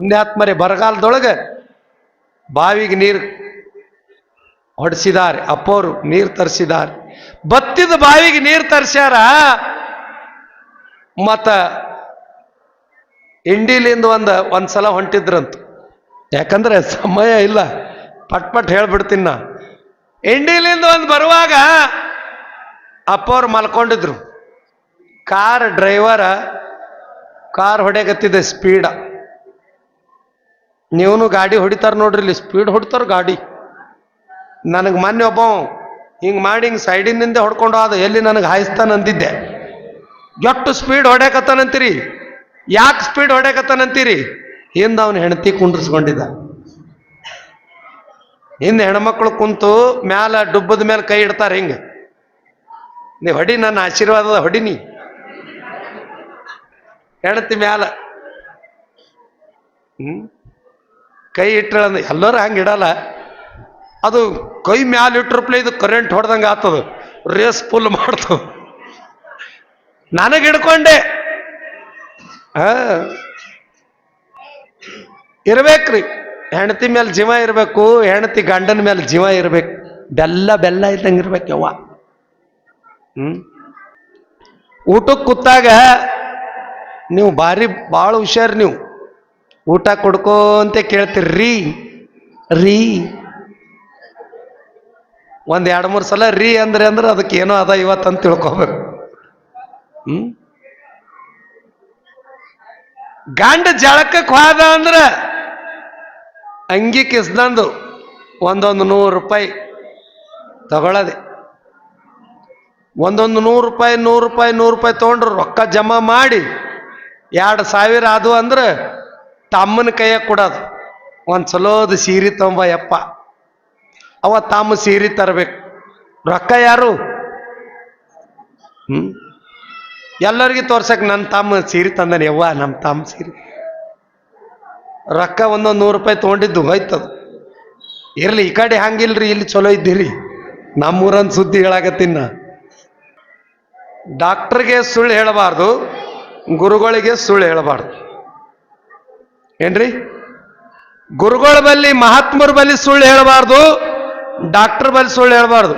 ಪುಣ್ಯಾತ್ಮರೇ ಬರಗಾಲದೊಳಗೆ ಬಾವಿಗೆ ನೀರು ಹೊಡೆಸಿದ್ದಾರೆ ಅಪ್ಪೋರು ನೀರು ತರಿಸಿದ್ದಾರೆ ಬತ್ತಿದ ಬಾವಿಗೆ ನೀರು ತರಿಸ್ಯಾರ, ಮತ್ತ ಇಂಡಿಲಿಂದ ಒಂದು ಒಂದ್ಸಲ ಹೊಂಟಿದ್ರಂತ. ಯಾಕಂದ್ರೆ ಸಮಯ ಇಲ್ಲ, ಪಟ್ ಪಟ್ ಹೇಳ್ಬಿಡ್ತೀನಿ ನಾ. ಇಂಡಿಲಿಂದ ಒಂದು ಬರುವಾಗ ಅಪ್ಪವ್ರು ಮಲ್ಕೊಂಡಿದ್ರು. ಕಾರ್ ಡ್ರೈವರ, ಕಾರ್ ಹೊಡೆಗತ್ತಿದೆ ಸ್ಪೀಡ ನೀವನು ಗಾಡಿ ಹೊಡಿತಾರ ನೋಡ್ರಿ, ಇಲ್ಲಿ ಸ್ಪೀಡ್ ಹೊಡಿತಾರ ಗಾಡಿ. ನನಗೆ ಮೊನ್ನೆ ಒಬ್ಬ ಹಿಂಗೆ ಮಾಡಿ ಹಿಂಗೆ ಸೈಡಿನಿಂದ ಹೊಡ್ಕೊಂಡು ಹೋದ, ಎಲ್ಲಿ ನನಗೆ ಹಾಯಿಸ್ತಾನ ಅಂದಿದ್ದೆ. ಎಷ್ಟು ಸ್ಪೀಡ್ ಹೊಡ್ಯಾಕತ್ತಾನಂತೀರಿ ಯಾಕೆ ಸ್ಪೀಡ್ ಹೊಡ್ಯಾಕತ್ತಾನಂತೀರಿ ಹಿಂದ ಅವನ ಹೆಂಡತಿ ಕುಂಡ್ರಿಸ್ಕೊಂಡಿದ್ದ. ಹಿಂದೆ ಹೆಣ್ಮಕ್ಳು ಕುಂತು ಮ್ಯಾಲ ಡುಬ್ಬದ ಮೇಲೆ ಕೈ ಇಡ್ತಾರೆ ಹಿಂಗೆ. ನೀ ಹೊಡಿ, ನನ್ನ ಆಶೀರ್ವಾದದ ಹೊಡಿನಿ ಹೆಣತಿ ಮ್ಯಾಲ. ಹ್ಮ್? ಕೈ ಇಟ್ಟರೆ ಎಲ್ಲರೂ ಹಂಗೆ ಇಡಲ್ಲ. ಅದು ಕೈ ಮ್ಯಾಲ ಇಟ್ರಪ್ಲೆ ಇದು ಕರೆಂಟ್ ಹೊಡೆದಂಗೆ ಆತದ ರೇಸ್ ಫುಲ್ ಮಾಡ್ತು ನನಗೆ ಹಿಡ್ಕೊಂಡೆ. ಇರ್ಬೇಕ್ರಿ. ಹೆಂಡತಿ ಮೇಲೆ ಜೀವ ಇರಬೇಕು, ಹೆಂಡತಿ ಗಂಡನ ಮೇಲೆ ಜೀವ ಇರಬೇಕು. ಬೆಲ್ಲ ಬೆಲ್ಲ ಇದ್ದಂಗೆ ಇರ್ಬೇಕು ಯವ್ವ. ಹ್ಮ್. ಊಟಕ್ಕೆ ಕೂತಾಗ ನೀವು ಭಾರಿ, ಭಾಳ ಹುಷಾರು ನೀವು. ಊಟ ಕೊಡ್ಕೋಂತ ಕೇಳ್ತೀರಿ ರೀ ರೀ. ಒಂದು ಎರಡು ಮೂರು ಸಲ ರೀ ಅಂದ್ರೆ ಅಂದ್ರೆ ಅದಕ್ಕೆ ಏನೋ ಅದ ಇವತ್ತಂತ ತಿಳ್ಕೊಬೇಕು. ಹ್ಮ್? ಗಂಡ ಜಳಕಕ್ಕೆ ಹೋದ ಅಂದ್ರೆ ಅಂಗಿ ಕಿಸ್ದಂದು ಒಂದೊಂದು ನೂರು ರೂಪಾಯಿ ತಗೊಳ್ಳದೆ ಒಂದೊಂದು ನೂರು ರೂಪಾಯಿ ನೂರು ರೂಪಾಯಿ ನೂರು ರೂಪಾಯಿ ತೊಗೊಂಡ್ರು ರೊಕ್ಕ ಜಮಾ ಮಾಡಿ ಎರಡು ಸಾವಿರ ಅದು ಅಂದ್ರೆ ತಮ್ಮನ ಕೈಯಾಗ ಕೊಡೋದು. ಒಂದು ಚಲೋದು ಸೀರೆ ತೊಂಬ ಯಪ್ಪ. ಅವ ತಮ್ಮ ಸೀರೆ ತರಬೇಕು. ರೊಕ್ಕ ಯಾರು? ಹ್ಞೂ ಎಲ್ಲರಿಗೆ ತೋರ್ಸಕ್ ನನ್ನ ತಮ್ಮ ಸೀರೆ ತಂದಾನೆ. ಯವ್ವ ನಮ್ಮ ತಮ್ಮ ಸೀರೆ. ರೊಕ್ಕ ಒಂದೊಂದು ನೂರು ರೂಪಾಯಿ ತೊಗೊಂಡಿದ್ದು ಹೋಯ್ತದ ಇರಲಿ, ಈ ಕಡೆ ಹಂಗಿಲ್ರಿ, ಇಲ್ಲಿ ಚಲೋ ಇದ್ದೀರಿ. ನಮ್ಮೂರನ್ ಸುದ್ದಿ ಹೇಳಾಕತ್ತೀನಿ ಡಾಕ್ಟರ್ಗೆ ಸುಳ್ಳು ಹೇಳಬಾರ್ದು, ಗುರುಗಳಿಗೆ ಸುಳ್ಳು ಹೇಳಬಾರ್ದು. ಏನ್ರಿ? ಗುರುಗಳ ಬಲ್ಲಿ, ಮಹಾತ್ಮರ ಬಲ್ಲಿ ಸುಳ್ಳು ಹೇಳಬಾರ್ದು, ಡಾಕ್ಟರ್ ಬಲ್ಲಿ ಸುಳ್ಳು ಹೇಳಬಾರ್ದು.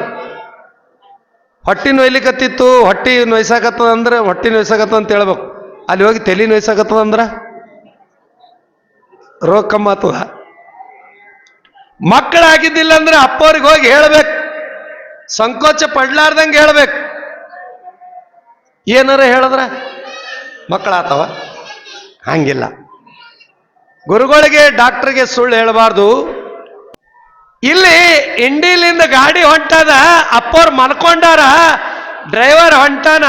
ಹೊಟ್ಟೆ ನೋಯ್ಲಿಕ್ಕತ್ತಿತ್ತು ಹೊಟ್ಟಿ ನೋಯ್ಸಾಕತ್ತದ ಅಂದ್ರೆ ಹೊಟ್ಟಿ ನೋಯ್ಸಾಕತ್ತದ ಅಂತ ಹೇಳ್ಬೇಕು. ಅಲ್ಲಿ ಹೋಗಿ ತಲೆ ನೋಯ್ಸಾಕತ್ತದ ಅಂದ್ರೆ? ರೋಗ ಕಮ್ಮಿ ಆತದ ಮಕ್ಕಳಾಗಿದ್ದಿಲ್ಲ ಅಂದ್ರೆ ಅಪ್ಪವ್ರಿಗೆ ಹೋಗಿ ಹೇಳ್ಬೇಕು. ಸಂಕೋಚ ಪಡ್ಲಾರ್ದಂಗೆ ಹೇಳ್ಬೇಕು. ಏನಾರ ಹೇಳಿದ್ರ? ಮಕ್ಕಳಾತವ? ಹಂಗಿಲ್ಲ. ಗುರುಗಳಿಗೆ ಡಾಕ್ಟರ್ಗೆ ಸುಳ್ಳು ಹೇಳಬಾರ್ದು. ಇಲ್ಲಿ ಇಂಡಿಲಿಂದ ಗಾಡಿ ಹೊಂಟದ ಅಪ್ಪವ್ರು ಮಲ್ಕೊಂಡಾರ, ಡ್ರೈವರ್ ಹೊಂಟಾನ,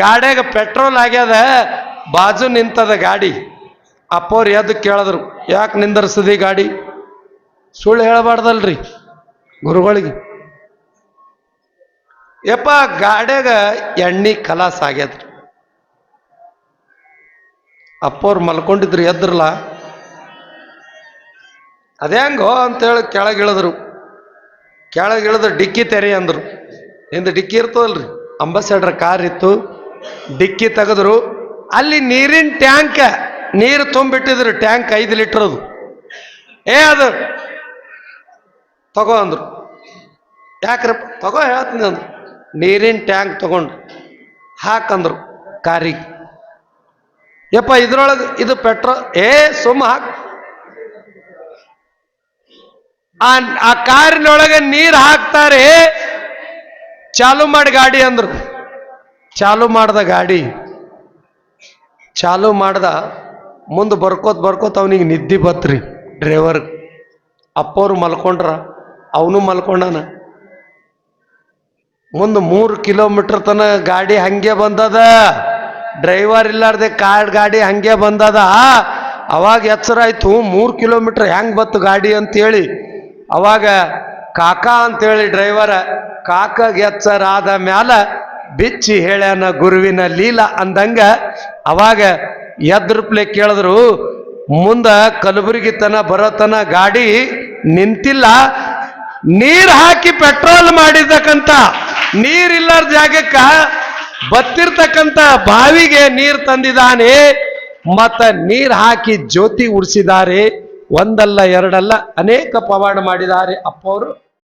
ಗಾಡಿಯಾಗ ಪೆಟ್ರೋಲ್ ಆಗ್ಯದ, ಬಾಜು ನಿಂತದ ಗಾಡಿ. ಅಪ್ಪವ್ರು ಎದ್ದು ಕೇಳಿದ್ರು, ಯಾಕೆ ನಿಂದರ್ಸದಿ ಗಾಡಿ? ಸುಳ್ಳು ಹೇಳಬಾರ್ದಲ್ರಿ ಗುರುಗಳಿಗೆ. ಯಪ್ಪ, ಗಾಡ್ಯಾಗ ಎಣ್ಣೆ ಕಲಾಸ್ ಆಗ್ಯದ್ರಿ. ಅಪ್ಪವ್ರು ಮಲ್ಕೊಂಡಿದ್ರು ಎದ್ರಲ್ಲ ಅದ್ಯಾಂಗೋ ಅಂತೇಳಿ ಕೆಳಗಿಳಿದ್ರು ಕೆಳಗಿಳಿದ್ರು ಡಿಕ್ಕಿ ತೆರಿ ಅಂದರು. ಹಿಂದೆ ಡಿಕ್ಕಿ ಇರ್ತದಲ್ರಿ. ಅಂಬಾಸೆಡರ್ ಕಾರ್ ಇತ್ತು. ಡಿಕ್ಕಿ ತೆಗೆದ್ರು. ಅಲ್ಲಿ ನೀರಿನ ಟ್ಯಾಂಕ, ನೀರು ತುಂಬಿಟ್ಟಿದ್ರು. ಟ್ಯಾಂಕ್ ಐದು ಅದು ಏ ಅದು? ತಗೋ ಅಂದರು. ಯಾಕ್ರಪ್ಪ? ತಗೋ ಹೇಳ್ತೀನಿ ಅಂದ್ರು. ನೀರಿನ ಟ್ಯಾಂಕ್ ತಗೊಂಡು ಹಾಕಂದ್ರು ಕಾರಿಗೆ. ಯಪ್ಪ ಇದ್ರೊಳಗೆ ಇದು ಪೆಟ್ರೋಲ್ ಏ ಸುಮ್ಮ ಹಾಕ್. ಆ ಕಾರಿನೊಳಗೆ ನೀರು ಹಾಕ್ತಾರೆ. ಚಾಲು ಮಾಡಿ ಗಾಡಿ ಅಂದ್ರು. ಚಾಲು ಮಾಡ್ದ ಗಾಡಿ. ಚಾಲು ಮಾಡ್ದ, ಮುಂದೆ ಬರ್ಕೋತ್ ಬರ್ಕೋತ್ ಅವನಿಗೆ ನಿದ್ದೆ ಬತ್ರಿ. ಡ್ರೈವರ್, ಅಪ್ಪವ್ರು ಮಲ್ಕೊಂಡ್ರ, ಅವನು ಮಲ್ಕೊಂಡನ. ಮುಂದೆ ಮೂರು ಕಿಲೋಮೀಟರ್ ತನ ಗಾಡಿ ಹಂಗೆ ಬಂದದ. ಡ್ರೈವರ್ ಇಲ್ಲಾರ್ದೆ ಕಾರ್ ಗಾಡಿ ಹಂಗೆ ಬಂದದ. ಅವಾಗ ಎಚ್ಚರ ಆಯ್ತು ಮೂರು ಕಿಲೋಮೀಟರ್ ಹೆಂಗ್ ಬತ್ತು ಗಾಡಿ ಅಂತೇಳಿ. ಅವಾಗ ಕಾಕಾ ಅಂತೇಳಿ ಡ್ರೈವರ ಕಾಕ ಗೆಚ್ಚರಾದ ಮ್ಯಾಲ ಬಿಚ್ಚಿ ಹೇಳ್ಯಾನ ಗುರುವಿನ ಲೀಲ ಅಂದಂಗ ಅವಾಗ ಎದ್ರಪ್ಲೆ ಕೇಳಿದ್ರು, ಮುಂದ ಕಲಬುರಗಿ ತನ ಬರೋತನ ಗಾಡಿ ನಿಂತಿಲ್ಲ, ನೀರ್ ಹಾಕಿ ಪೆಟ್ರೋಲ್ ಮಾಡಿದಕ್ಕಂತ ನೀರಿಲ್ಲಾರ ಜಾಗಕ್ಕ ಬತ್ತಿರ್ತಕ್ಕಂತ ಬಾವಿಗೆ ನೀರ್ ತಂದಿದ್ದಾನೆ ಮತ್ತ ನೀರ್ ಹಾಕಿ ಜ್ಯೋತಿ ಉಡಿಸಿದ್ದಾರೆ ಒಂದಲ್ಲ ಎರಡಲ್ಲ ಅನೇಕ ಪವಾಡ ಮಾಡಿದ್ದಾರೆ ಅಪ್ಪ ಅವರು